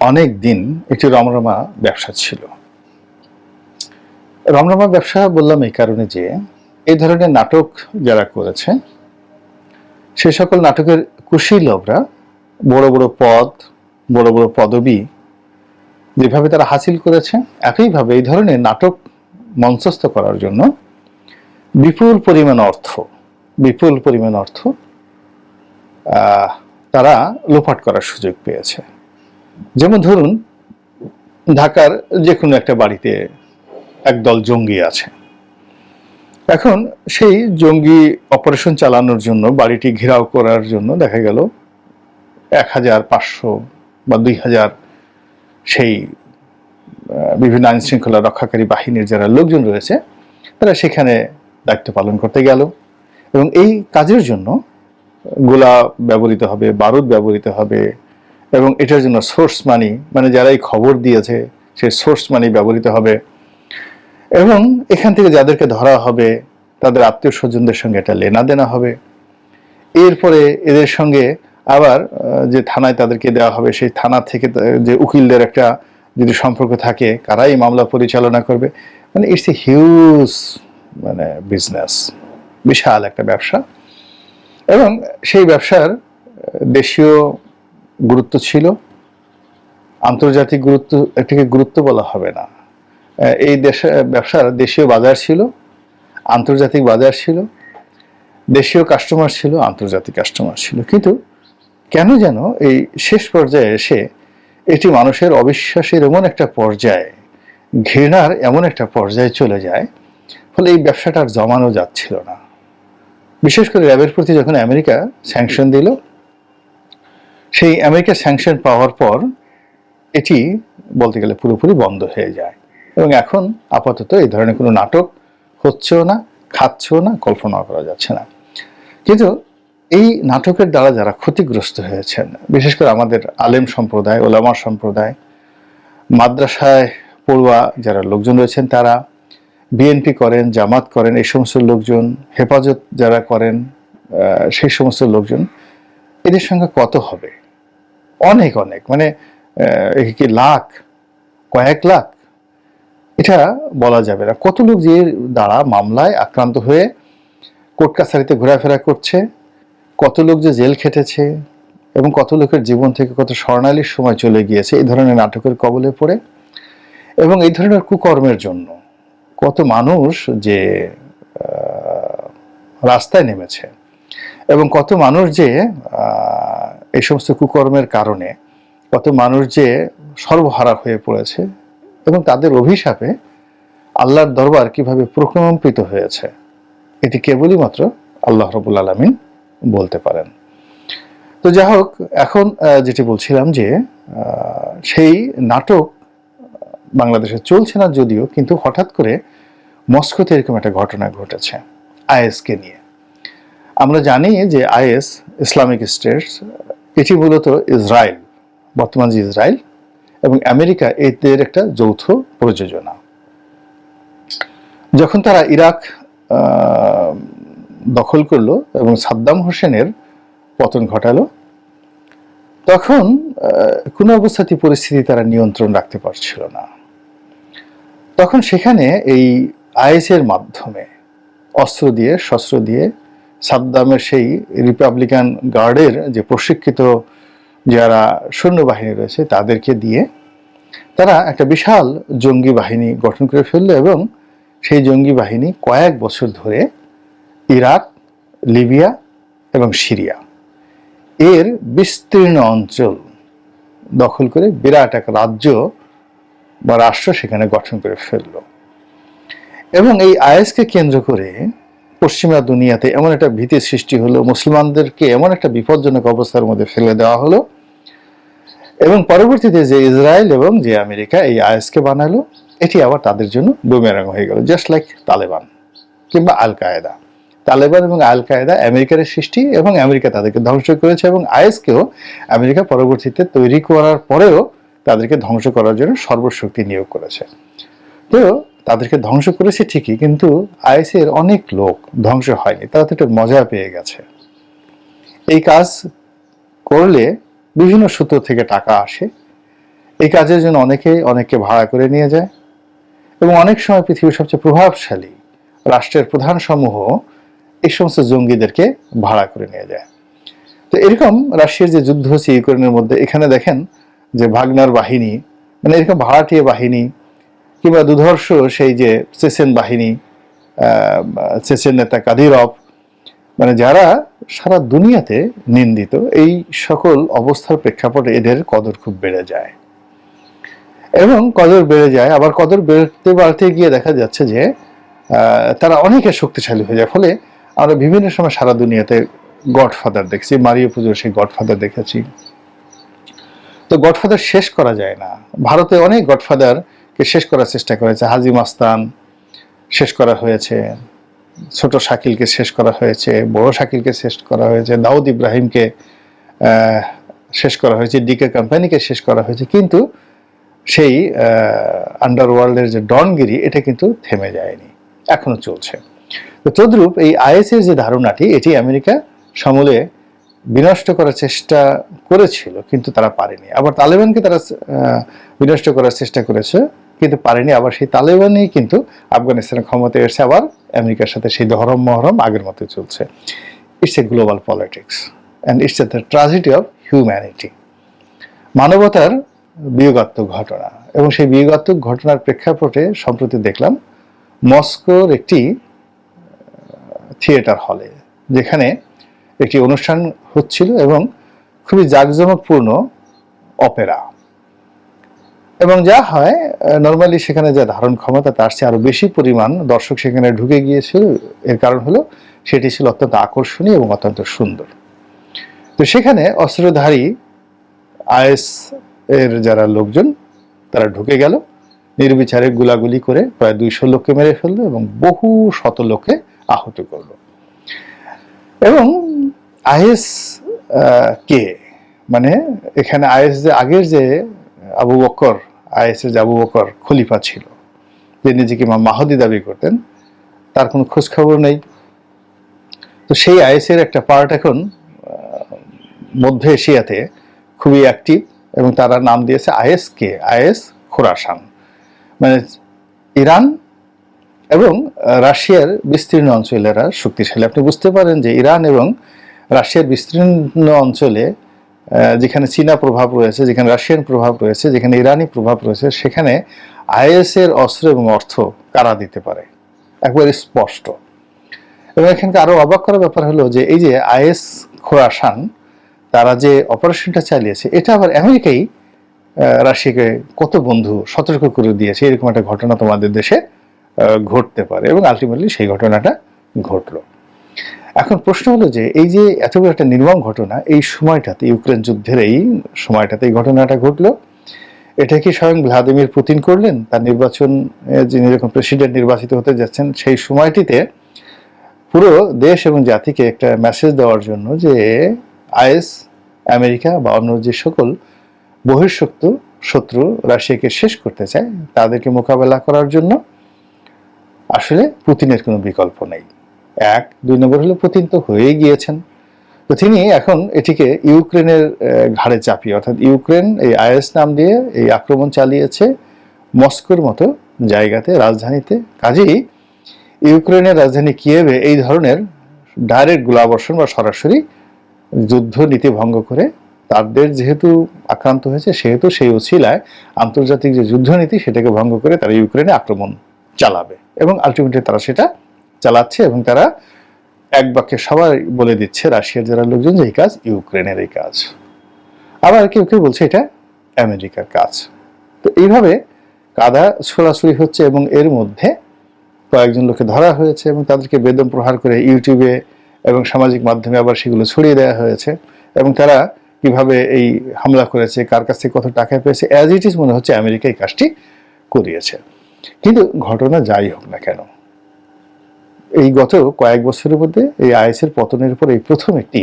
অনেক দিন একটি রমরমা ব্যবসা ছিল। রমরমা ব্যবসা বললাম এই কারণে যে, এই ধরনের নাটক যারা করেছে, সে সকল নাটকের কুশীলবরা বড় বড় পদ, বড় বড় পদবি যেভাবে তারা হাসিল করেছে, একইভাবে এই ধরনের নাটক মঞ্চস্থ করার জন্য বিপুল পরিমাণ অর্থ, বিপুল পরিমাণ অর্থ তারা লোপাট করার সুযোগ পেয়েছে। যেমন ধরুন, ঢাকার যে কোনো একটা বাড়িতে একদল জঙ্গি আছে। এখন সেই জঙ্গি অপারেশন চালানোর জন্য, বাড়িটি ঘেরাও করার জন্য দেখা গেল এক হাজার পাঁচশো বা দুই হাজার সেই বিভিন্ন আইন শৃঙ্খলা রক্ষাকারী বাহিনীর যারা লোকজন রয়েছে, তারা সেখানে দায়িত্ব পালন করতে গেল। এবং এই কাজের জন্য গোলা ব্যবহৃত হবে, বারুদ ব্যবহৃত হবে এবং এটার জন্য সোর্স মানি মানে যারা এই খবর দিয়েছে সেই সোর্স মানি ব্যবহৃত হবে। এবং এখান থেকে যাদেরকে ধরা হবে, তাদের আত্মীয় স্বজনদের সঙ্গে এটা লেনা দেনা হবে। এরপরে এদের সঙ্গে আবার যে থানায় তাদেরকে দেওয়া হবে, সেই থানা থেকে যে উকিলদের একটা যদি সম্পর্ক থাকে, কারাই মামলা পরিচালনা করবে। মানে ইটস এ হিউজ মানে বিজনেস বিশাল একটা ব্যবসা। এবং সেই ব্যবসার দেশীয় গুরুত্ব ছিল। আন্তর্জাতিক গুরুত্ব, এটাকে গুরুত্ব বলা হবে না। এই দেশে, ব্যবসার দেশীয় বাজার ছিল, আন্তর্জাতিক বাজার ছিল, দেশীয় কাস্টমার ছিল, আন্তর্জাতিক কাস্টমার ছিল। কিন্তু কেন যেন এই শেষ পর্যায়ে এসে এটি মানুষের অবিশ্বাসের এমন একটা পর্যায়ে, ঘৃণার এমন একটা পর্যায়ে চলে যায়, ফলে এই ব্যবসাটা আর জমানো যাচ্ছিল না। বিশেষ করে র্যাবের প্রতি যখন আমেরিকা স্যাংশন দিল সেই আমেরিকার স্যাংশন পাওয়ার পর এটি বলতে গেলে পুরোপুরি বন্ধ হয়ে যায়। এবং এখন আপাতত এই ধরনের কোনো নাটক হচ্ছেও না, খাচ্ছেও না, কল্পনাও করা যাচ্ছে না। কিন্তু এই নাটকের দ্বারা যারা ক্ষতিগ্রস্ত হয়েছেন, বিশেষ করে আমাদের আলেম সম্প্রদায় ওলামার সম্প্রদায়, মাদ্রাসায় পড়ুয়া যারা লোকজন রয়েছেন তারা বিএনপি করেন, জামাত করেন, এই সমস্ত লোকজন, হেফাজত যারা করেন সেই সমস্ত লোকজন, এদের সঙ্গে কত হবে? অনেক অনেক। মানে কি লাখ? কয়েক লাখ? এটা বলা যাবে না। কত লোক যে দ্বারা মামলায় আক্রান্ত হয়ে কোর্ট কাছারিতে ঘোরাফেরা করছে, কত লোক যে জেল খেটেছে, এবং কত লোকের জীবন থেকে কত স্বর্ণালীর সময় চলে গিয়েছে, এই ধরনের নাটকের কবলে পড়ে, এবং এই ধরনের কুকর্মের জন্য কত মানুষ যে রাস্তায় নেমেছে, এবং কত মানুষ যে এই সমস্ত কুকর্মের কারণে কত মানুষ যে সর্বহারা হয়ে পড়েছে এবং তাদের অভিশাপে আল্লাহর দরবার কীভাবে প্রকম্পিত হয়েছে, এটি কেবলই মাত্র আল্লাহ রবুল আলমিন বলতে পারেন। তো যাই হোক এখন যেটি বলছিলাম যে সেই নাটক বাংলাদেশে চলছে না যদিও, কিন্তু হঠাৎ করে মস্কোতে এরকম একটা ঘটনা ঘটেছে, আইএসকে নিয়ে। আমরা জানি যে আইএস, ইসলামিক স্টেটস এটি মূলত ইসরায়েল, বর্তমান যে ইসরায়েল এবং আমেরিকা, এদের একটা যৌথ প্রযোজনা। যখন তারা ইরাক দখল করল এবং সাদ্দাম হোসেনের পতন ঘটালো, তখন কোনো অবস্থাতেই পরিস্থিতি তারা নিয়ন্ত্রণ রাখতে পারছিল না। তখন সেখানে এই আইএসের মাধ্যমে অস্ত্র দিয়ে, শস্ত্র দিয়ে সাদ্দামের সেই রিপাবলিকান গার্ডের যে প্রশিক্ষিত যারা সৈন্যবাহিনী রয়েছে তাদেরকে দিয়ে তারা একটা বিশাল জঙ্গি বাহিনী গঠন করে ফেলল এবং সেই জঙ্গি বাহিনী কয়েক বছর ধরে ইরাক, লিবিয়া এবং সিরিয়া এর বিস্তীর্ণ অঞ্চল দখল করে বিরাট এক রাজ্য বা রাষ্ট্র সেখানে গঠন করে ফেলল। এবং এই আইএসকে কেন্দ্র করে পশ্চিমা দুনিয়াতে এমন একটা ভীতি সৃষ্টি হলো, মুসলমানদেরকে এমন একটা বিপজ্জনক অবস্থার মধ্যে ফেলে দেওয়া হলো। এবং পরবর্তীতে যে ইসরায়েল এবং যে আমেরিকা এই আইএসকে বানালো, এটি আবার তাদের জন্য বুমেরাং হয়ে গেল জাস্ট লাইক তালেবান কিংবা আল কায়েদা তালেবান এবং আল কায়েদা আমেরিকার সৃষ্টি এবং আমেরিকা তাদেরকে ধ্বংস করেছে এবং আইএসকেও আমেরিকা পরবর্তীতে তৈরি করার পরেও তাদেরকে ধ্বংস করার জন্য সর্বশক্তি নিয়োগ করেছে। তো তাদেরকে ধ্বংস করেছে ঠিকই, কিন্তু আইএসের অনেক লোক ধ্বংস হয়নি, তারা তো একটু মজা পেয়ে গেছে। এই কাজ করলে বিভিন্ন সূত্র থেকে টাকা আসে, এই কাজের জন্য অনেকে অনেককে ভাড়া করে নিয়ে যায়, এবং অনেক সময় পৃথিবীর সবচেয়ে প্রভাবশালী রাষ্ট্রের প্রধান সমূহ এই সমস্ত জঙ্গিদেরকে ভাড়া করে নিয়ে যায়। তো এরকম রাশিয়ার যে যুদ্ধ হচ্ছে ইউক্রেনের মধ্যে, এখানে দেখেন যে ভাগনার বাহিনী মানে এরকম ভাড়াটিয়া বাহিনী কিংবা দুধর্ষ সেই যে চেচেন বাহিনী চেচেন নেতা কাদিরভ মানে যারা সারা দুনিয়াতে নিন্দিত, এই সকল অবস্থার প্রেক্ষাপটে এদের কদর খুব বেড়ে যায়। এবং কদর বেড়ে যায়, আবার কদর বেড়তে বাড়তে গিয়ে দেখা যাচ্ছে যে তারা অনেকে শক্তিশালী হয়ে যায়। ফলে আমরা বিভিন্ন সময় সারা দুনিয়াতে গডফাদার দেখছি মারিও পুজোর সেই গডফাদার দেখেছি। তো গডফাদার শেষ করা যায় না। ভারতে অনেক গডফাদারকে শেষ করার চেষ্টা করেছে? হাজি মাস্তান শেষ করা হয়েছে। ছোট শাকিলকে শেষ করা হয়েছে, বড় শাকিলকে শেষ করা হয়েছে, দাউদ ইব্রাহিমকে শেষ করা হয়েছে, ডিকে কোম্পানিকে শেষ করা হয়েছে। কিন্তু সেই আন্ডারওয়ার্ল্ডের যে ডনগিরি, এটা কিন্তু থেমে যায়নি, এখনও চলছে। তো তদ্রূপ এই আইএসের যে ধারণাটি, এটি আমেরিকা সমূলে বিনষ্ট করার চেষ্টা করেছিল, কিন্তু তারা পারেনি। আবার তালেবানকে তারা বিনষ্ট করার চেষ্টা করেছে কিন্তু পারেনি। আবার সেই তালেবানই কিন্তু আফগানিস্তানের ক্ষমতায় এসে আবার আমেরিকার সাথে সেই ধরম মহরম আগের মতো চলছে। It's a global politics and it's a the tragedy of humanity মানবতার বিয়োগাত্মক ঘটনা এবং সেই বিয়োগাত্মক ঘটনার প্রেক্ষাপটে সম্প্রতি দেখলাম মস্কোর একটি থিয়েটার হলে যেখানে একটি অনুষ্ঠান হচ্ছিল এবং খুবই জাঁকজমকপূর্ণ অপেরা। এবং যা হয় নর্মালি সেখানে যা ধারণ ক্ষমতা তার চেয়ে আরও বেশি পরিমাণ দর্শক সেখানে ঢুকে গিয়েছিল। এর কারণ হলো সেটি ছিল অত্যন্ত আকর্ষণীয় এবং অত্যন্ত সুন্দর। তো সেখানে অস্ত্রধারী আইএস এর যারা লোকজন, তারা ঢুকে গেল। নির্বিচারে গুলাগুলি করে প্রায় দুইশো লোককে মেরে ফেলল এবং বহু শত লোককে আহত করল। এবং আইএস কে? মানে এখানে আইএস যে আগের যে আবু বকর আইএস এর আবু বকর খলিফা ছিল। যে নিজেকে ইমাম মাহদি দাবি করতেন, তার কোনো খোঁজখবর নেই। তো সেই আইএস এর একটা পার্ট এখন মধ্য এশিয়াতে খুবই অ্যাক্টিভ এবং তারা নাম দিয়েছে আইএস কে আইএস খোরাসান। মানে ইরান এবং রাশিয়ার বিস্তীর্ণ অঞ্চলেরা শক্তিশালী। আপনি বুঝতে পারেন যে ইরান এবং রাশিয়ার বিস্তীর্ণ অঞ্চলে যেখানে চীনা প্রভাব রয়েছে, যেখানে রাশিয়ান প্রভাব রয়েছে, যেখানে ইরানি প্রভাব রয়েছে, সেখানে আইএস এর অস্ত্র এবং অর্থ কারা দিতে পারে? একবারে স্পষ্ট। এবং এখানকে আরও অবাক করার ব্যাপার হলো যে এই যে আইএস খোরাসান, তারা যে অপারেশনটা চালিয়েছে, এটা আবার আমেরিকাই রাশিয়াকে কত বন্ধু সতর্ক করে দিয়েছে? এরকম একটা ঘটনা তোমাদের দেশে ঘটতে পারে এবং আলটিমেটলি সেই ঘটনাটা ঘটলো। এখন প্রশ্ন হলো যে, এই যে এত বড় একটা নির্মম ঘটনা, এই সময়টাতে, ইউক্রেন যুদ্ধের এই সময়টাতে এই ঘটনাটা ঘটলো, এটা কি স্বয়ং ভ্লাদিমির পুতিন করলেন? তার নির্বাচন যিনি যখন প্রেসিডেন্ট নির্বাচিত হতে যাচ্ছেন, সেই সময়টিতে পুরো দেশ এবং জাতিকে একটা মেসেজ দেওয়ার জন্য যে, আইএস, আমেরিকা বা অন্য যে সকল বহিঃশক্ত শত্রু রাশিয়াকে শেষ করতে চায়, তাদেরকে মোকাবেলা করার জন্য আসলে পুতিনের কোনো বিকল্প নেই। এক, দুই নম্বর হলো পুতিন তো হয়েই গিয়েছেন। তো তিনি এখন এটিকে ইউক্রেনের ঘাড়ে চাপিয়ে, অর্থাৎ ইউক্রেন এই আইএস নাম দিয়ে এই আক্রমণ চালিয়েছে মস্কোর মতো জায়গাতে, রাজধানীতে। কাজেই ইউক্রেনের রাজধানী কিয়েভে এই ধরনের ডাইরেক্ট গোলাবর্ষণ বা সরাসরি যুদ্ধ নীতি ভঙ্গ করে তাদের যেহেতু আক্রান্ত হয়েছে, সেহেতু সেই উছিলায় আন্তর্জাতিক যে যুদ্ধনীতি সেটাকে ভঙ্গ করে তারা ইউক্রেনে আক্রমণ চালাবে এবং আলটিমেটলি তারা সেটা চালাচ্ছে এবং তারা এক বাক্যে সবাই বলে দিচ্ছে, রাশিয়ার যারা লোকজন যে এই কাজ, ইউক্রেনের এই কাজ। আবার কেউ কেউ বলছে এটা আমেরিকার কাজ। তো এইভাবে কাদা ছোড়াছুড়ি হচ্ছে এবং এর মধ্যে কয়েকজন লোকে ধরা হয়েছে এবং তাদেরকে বেদম প্রহার করে ইউটিউবে এবং সামাজিক মাধ্যমে আবার সেগুলো ছড়িয়ে দেওয়া হয়েছে এবং তারা কীভাবে এই হামলা করেছে, কার কাছ থেকে কত টাকা পেয়েছে অ্যাজ ইট ইজ মনে হচ্ছে আমেরিকা এই কাজটি করিয়েছে। কিন্তু ঘটনা যাই হোক না কেন এই গত কয়েক বছরের মধ্যে এই আইএসের পতনের পর এই প্রথম একটি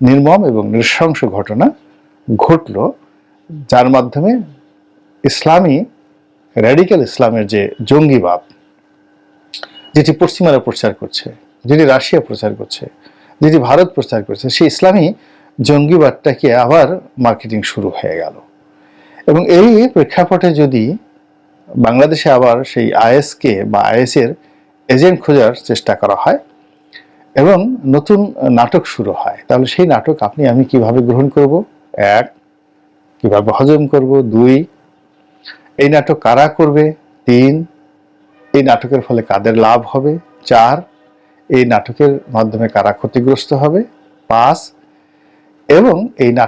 নির্মম এবং নৃশংস ঘটনা ঘটল, যার মাধ্যমে ইসলামী র্যাডিক্যাল ইসলামের যে জঙ্গিবাদ যেটি পশ্চিমারা প্রচার করছে, যেটি রাশিয়া প্রচার করছে, যেটি ভারত প্রচার করছে, সেই ইসলামী জঙ্গিবাদটাকে আবার মার্কেটিং শুরু হয়ে গেল। এবং এই প্রেক্ষাপটে যদি বাংলাদেশে আবার সেই আইএসকে বা আইএসের এজেন্ট খোঁজার চেষ্টা করা হয় এবং নতুন নাটক শুরু হয়। তাহলে সেই নাটক আপনি, আমি কীভাবে গ্রহণ করব? এক, কীভাবে হজম করব? দুই, এই নাটক কারা করবে? তিন, এই নাটকের ফলে কাদের লাভ হবে? চার, এই নাটকের মাধ্যমে কারা ক্ষতিগ্রস্ত হবে? পাঁচ, এবং এই নাটক